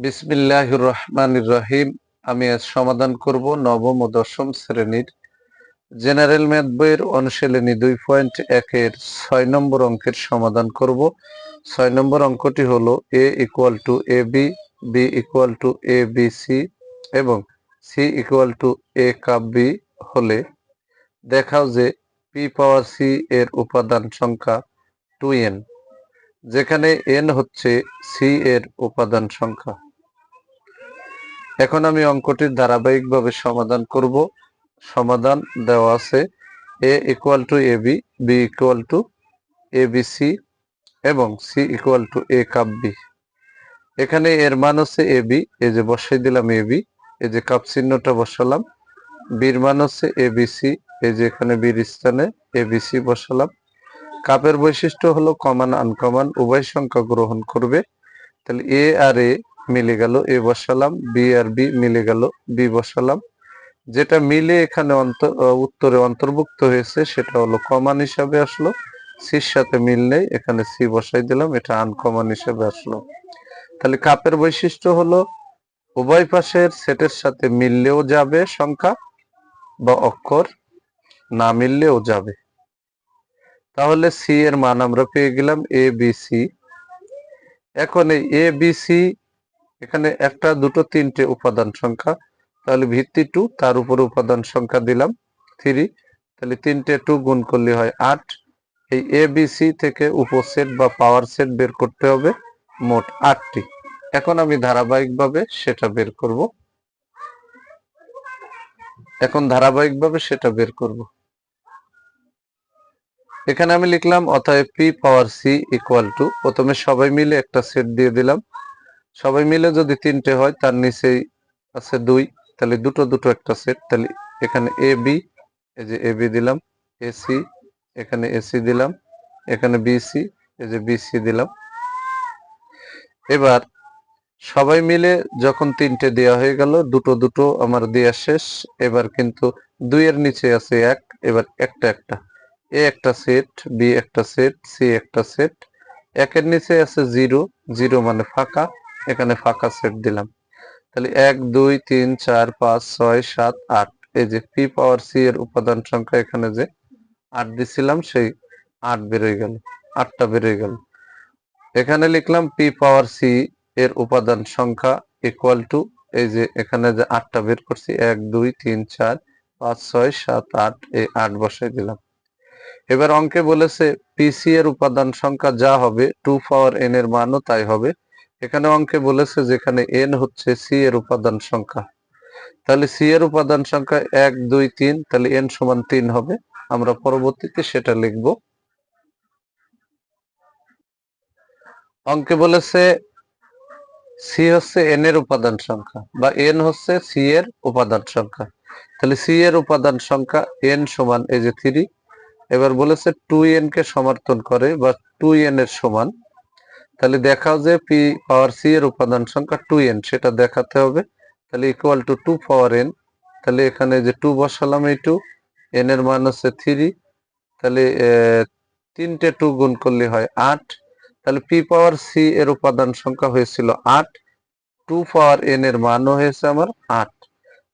বিসমিল্লাহির রহমানির রহিম আমি আজ সমাধান করব নবম ও দশম শ্রেণির জেনারেল ম্যাথ বইয়ের অনুশীলনী দুই পয়েন্ট একের ছয় নম্বর অঙ্কের সমাধান করব। ছয় নম্বর অঙ্কটি হলো A equal to A B B equal to A B C এবং C equal to A cup B হলে দেখাও যে পি পাওয়ার সি এর উপাদান সংখ্যা টু এন, যেখানে এন হচ্ছে সি এর উপাদান সংখ্যা। এখন আমি অঙ্কটির ধারাবাহিকভাবে সমাধান করব। সমাধান দেওয়া আছে। A equal to A B B equal to A B, C এবং C equal to A cup B এখানে এর মান হচ্ছে এ বি এই যে বসাই দিলাম এ বি এই যে কাপ চিহ্নটা বসালাম। বির মান হচ্ছে এ বি, সি এই যে এখানে বির স্থানে এ বি, সি বসালাম। কাপের বৈশিষ্ট্য হলো কমান আনকমান উভয় সংখ্যা গ্রহণ করবে। তাহলে এ আর এ মিলে গেল, এ বসালাম বি আর বি মিলে গেল বি বসালাম। যেটা মিলে এখানে উত্তরে অন্তর্ভুক্ত হয়েছে, সেটা হলো কমান হিসাবে আসলো সির সাথে মিল নেই, এখানে সি বসাই দিলাম, এটা আনকমন হিসাবে আসলো। তাহলে কাপের বৈশিষ্ট্য হলো, উভয় পাশের সেটের সাথে মিললেও যাবে সংখ্যা বা অক্ষর, না মিললেও যাবে। তাহলে সি এর মান আমরা পেয়ে গেলাম এ বি সি এখন এই এ বি সি এখানে একটা, দুটো, তিনটে উপাদান সংখ্যা। তাহলে ভিত্তি টু তার উপরে উপাদান সংখ্যা দিলাম থ্রি তাহলে তিনটে টু গুণ করলে হয় আট। এই এ সি থেকে উপসেট বা পাওয়ার সেট বের করতে হবে মোট আটটি। এখন আমি ধারাবাহিকভাবে সেটা বের করব। এখন ধারাবাহিকভাবে সেটা বের করব। এখানে আমি লিখলাম, অতএব P power C equal to প্রথমে সবাই মিলে একটা সেট দিয়ে দিলাম। সবাই মিলে যদি তিনটে হয়, তার নিচেই আছে দুই, তাহলে দুটো দুটো একটা সেট তাহলে এখানে এ বি এই যে এ বি দিলাম এসি এখানে এসি দিলাম, এখানে বিসি এই যে বিসি দিলাম। এবার সবাই মিলে যখন তিনটে দেওয়া হয়ে গেল, দুটো দুটো আমার দেওয়া শেষ, এবার কিন্তু দুইয়ের নিচে আছে এক, এবার একটা একটা। এ একটা সেট বি একটা সেট সি একটা সেট একের নিচে আছে জিরো জিরো মানে ফাঁকা। এখানে ফাঁকা সেট দিলাম। তাহলে এক, দুই, তিন, চার, পাঁচ, ছয়, সাত, আট। এই যে পি পাওয়ার সি এর উপাদান সংখ্যা এখানে যে আট দিছিলাম, সেই আট বেরোয় গেল, আটটা বেরোয় গেল। এখানে লিখলাম পি পাওয়ার সি এর উপাদান সংখ্যা ইকুয়াল টু এই যে এখানে যে আটটা বের করছি, এক, দুই, তিন, চার, পাঁচ, ছয়, সাত, আট, এই আট বসাই দিলাম। এবার অঙ্কে বলেছে পিসি এর উপাদান সংখ্যা যা হবে টু পাওয়ার এন এর মানও তাই হবে। এখানে অঙ্কে বলেছে যেখানে এন হচ্ছে সি এর উপাদান সংখ্যা। তাহলে সি এর উপাদান সংখ্যা এক, দুই, তিন, তাহলে এন সমান তিন হবে। আমরা পরবর্তীতে সেটা লিখব। অঙ্কে বলেছে সি হচ্ছে এন এর উপাদান সংখ্যা বা এন হচ্ছে সি এর উপাদান সংখ্যা। তাহলে সি এর উপাদান সংখ্যা এন সমান এই যে থ্রি এবার বলেছে টু এন কে সমর্থন করে বা টু এন এর সমান। তাহলে দেখাও যে পি পাওয়ার সি এর উপাদান সংখ্যা টু এন সেটা দেখাতে হবে। তাহলে equal to two power N তাহলে এখানে যে টু বসালাম এই টু এন এর মান হচ্ছে থ্রি তাহলে তিনটে টু গুণ করলে হয় আট। তাহলে পি পাওয়ার সি এর উপাদান সংখ্যা হয়েছিল আট টু পাওয়ার এন এর মানও হয়েছে আমার আট।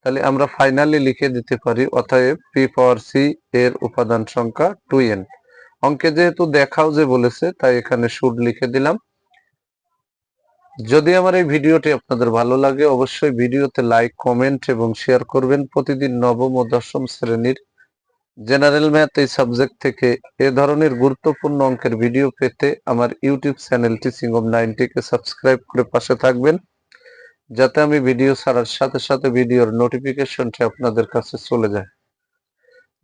তাহলে আমরা ফাইনালি লিখে দিতে পারি, অতএব পি পাওয়ার সি এর উপাদান সংখ্যা টু এন অঙ্কে যেহেতু দেখাও যে বলেছে, তাই এখানে শুড লিখে দিলাম। যদি আমার এই ভিডিওটি আপনাদের ভালো লাগে, অবশ্যই ভিডিওতে লাইক, কমেন্ট এবং শেয়ার করবেন। প্রতিদিন নবম ও দশম শ্রেণির জেনারেল ম্যাথ এই সাবজেক্ট থেকে এ ধরনের গুরুত্বপূর্ণ অঙ্কের ভিডিও পেতে আমার ইউটিউব চ্যানেল টিচিং অব নাইনটিকে সাবস্ক্রাইব করে পাশে থাকবেন, যাতে আমি ভিডিও ছাড়ার সাথে সাথে ভিডিওর নোটিফিকেশনটি আপনাদের কাছে চলে যায়।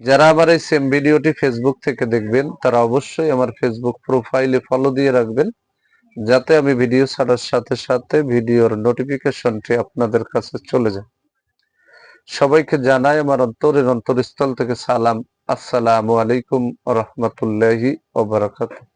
যারা আমার এই সেম ভিডিওটি ফেসবুক থেকে দেখবেন, তারা অবশ্যই আমার ফেসবুক প্রোফাইলে ফলো দিয়ে রাখবেন। যাতে আমি ভিডিও ছাড়ার সাথে সাথে ভিডিওর নোটিফিকেশনটি আপনাদের কাছে চলে যায়। সবাইকে জানাই আমার অন্তরের অন্তরস্থল থেকে সালাম। আসসালামু আলাইকুম রহমতুল্লাহি ওবরাকাতুহ